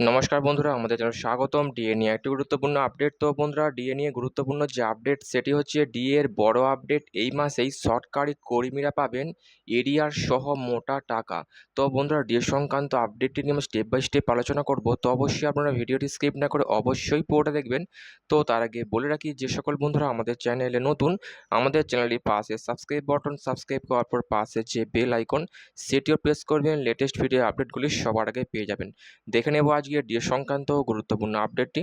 নমস্কার বন্ধুরা, আমাদের চ্যানেল স্বাগতম। ডিএ নিয়ে একটি গুরুত্বপূর্ণ আপডেট তো বন্ধুরা ডিএ নিয়ে গুরুত্বপূর্ণ যে আপডেট সেটি হচ্ছে ডিএ এর বড় আপডেট এই মাসেই সরকারি কর্মীরা পাবেন এরিয়ার সহ মোটা টাকা। তো বন্ধুরা ডিএ সংক্রান্ত আপডেটটি নিয়ে আমি স্টেপ বাই স্টেপ আলোচনা করব। তো অবশ্যই আপনারা ভিডিওটি স্কিপ না করে অবশ্যই পুরোটা দেখবেন। তো তার আগে বলে রাখি, যে সকল বন্ধুরা আমাদের চ্যানেলে নতুন, আমাদের চ্যানেলটি পাশে সাবস্ক্রাইব বাটন সাবস্ক্রাইব করার পর পাশে যে বেল আইকন সেটিও প্রেস করবেন। লেটেস্ট ভিডিও আপডেটগুলি সবার আগে পেয়ে যাবেন। দেখে নেব আজকে ডিএ সংক্রান্ত গুরুত্বপূর্ণ আপডেটটি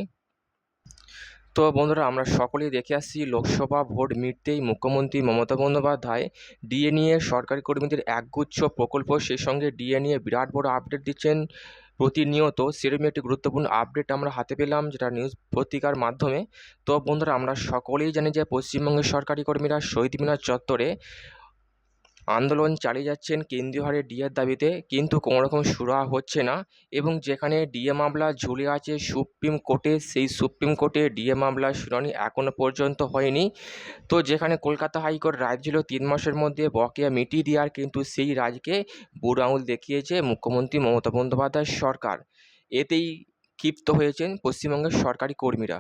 তো বন্ধুরা, আমরা সকলেই দেখে আসছি, লোকসভা ভোট মিটতেই মুখ্যমন্ত্রী মমতা বন্দ্যোপাধ্যায় ডিএ নিয়ে সরকারি কর্মীদের একগুচ্ছ প্রকল্প, সেই সঙ্গে ডিএ নিয়ে বিরাট বড় আপডেট দিচ্ছেন প্রতিনিয়ত। সেরকমই একটি গুরুত্বপূর্ণ আপডেট আমরা হাতে পেলাম, যেটা নিউজ পত্রিকার মাধ্যমে। তো বন্ধুরা, আমরা সকলেই জানি যে পশ্চিমবঙ্গের সরকারি কর্মীরা শহীদ মিনার চত্বরে আন্দোলন চালিয়ে যাচ্ছেন কেন্দ্রীয় হারে ডিএর দাবিতে, কিন্তু কোনো রকম সুরাহা হচ্ছে না এবং যেখানে ডিএ মামলা ঝুলে আছে সুপ্রিম কোর্টে, সেই সুপ্রিম কোর্টে ডিএ মামলার শুনানি এখনও পর্যন্ত হয়নি। তো যেখানে কলকাতা হাইকোর্ট রায় ছিল তিন মাসের মধ্যে বকেয়া মিটিয়ে দেওয়ার কিন্তু সেই রাজকে বুড়ো আঙুল দেখিয়েছে মুখ্যমন্ত্রী মমতা বন্দ্যোপাধ্যায় সরকার। এতেই ক্ষিপ্ত হয়েছেন পশ্চিমবঙ্গের সরকারি কর্মীরা।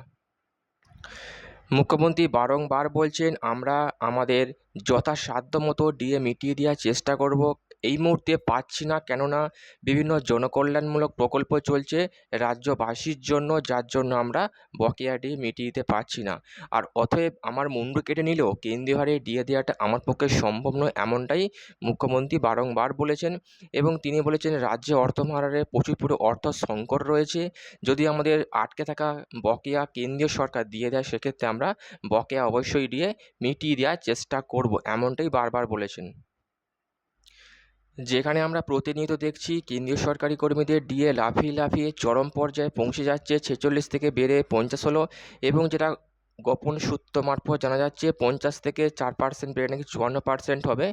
মুখ্যমন্ত্রী বারংবার বলছেন আমরা আমাদের যথাসাধ্য মতো ডিএ মিটিয়ে দেওয়ার চেষ্টা করব। এই মুহূর্তে পাচ্ছি না। কেননা বিভিন্ন জনকল্যাণমূলক প্রকল্প চলছে রাজ্যবাসীর জন্য, যার জন্য আমরা বকেয়া ডিএ মিটিয়ে দিতে পারছি না। আর অতএব আমার মুন্ডু কেটে নিলেও কেন্দ্রীয় হারে দিয়ে দেওয়াটা আমার পক্ষে সম্ভব নয় এমনটাই মুখ্যমন্ত্রী বারংবার বলেছেন এবং তিনি বলেছেন রাজ্যে অর্থভাণ্ডারে প্রচুর পুরো অর্থ সংকট রয়েছে। যদি আমাদের আটকে থাকা বকেয়া কেন্দ্রীয় সরকার দিয়ে দেয়, সেক্ষেত্রে আমরা বকেয়া অবশ্যই দিয়ে মিটিয়ে দেওয়ার চেষ্টা করব এমনটাই বারবার বলেছেন। যেখানে আমরা প্রতিনিয়ত দেখছি কেন্দ্রীয় সরকারি কর্মীদের ডিএ লাফিয়ে লাফিয়ে চরম পর্যায়ে পৌঁছে যাচ্ছে, ছেচল্লিশ থেকে বেড়ে পঞ্চাশ হলো এবং যেটা গোপন সূত্র মারফত জানা যাচ্ছে পঞ্চাশ থেকে চার পার্সেন্ট বেড়ে নাকি চুয়ান্ন পার্সেন্ট হবে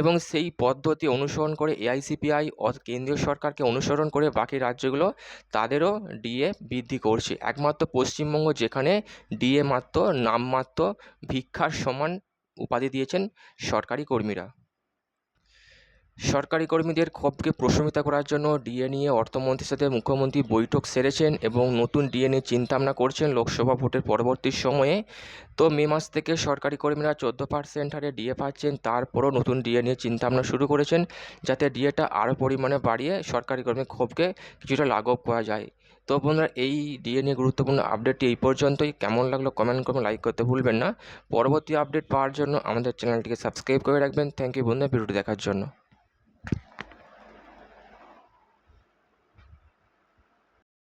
এবং সেই পদ্ধতি অনুসরণ করে এআইসিপিআই কেন্দ্রীয় সরকারকে অনুসরণ করে বাকি রাজ্যগুলো তাদেরও ডিএ বৃদ্ধি করছে। একমাত্র পশ্চিমবঙ্গ যেখানে ডিএ মাত্র, নামমাত্র ভিক্ষার সমান উপাধি দিয়েছেন সরকারি কর্মীরা। সরকারি কর্মীদের ক্ষোভকে প্রশমিত করার জন্য ডিএ নিয়ে অর্থমন্ত্রীর সাথে মুখ্যমন্ত্রী বৈঠক সেরেছেন এবং নতুন ডিএ নিয়ে চিন্তাভাবনা করছেন লোকসভা ভোটের পরবর্তী সময়ে। তো মে মাস থেকে সরকারি কর্মীরা চোদ্দ পার্সেন্ট হারে ডিএ পাচ্ছেন, তারপরও নতুন ডিএ নিয়ে চিন্তাভাবনা শুরু করেছেন যাতে ডিএটা আরও পরিমাণে বাড়িয়ে সরকারি কর্মীর ক্ষোভকে কিছুটা লাঘব করা যায়। তো বন্ধুরা, এই ডিএ নিয়ে গুরুত্বপূর্ণ আপডেটটি এই পর্যন্তই। কেমন লাগল কমেন্ট করবেন লাইক করতে ভুলবেন না। পরবর্তী আপডেট পাওয়ার জন্য আমাদের চ্যানেলটিকে সাবস্ক্রাইব করে রাখবেন। থ্যাংক ইউ বন্ধুরা, ভিডিওটি দেখার জন্য।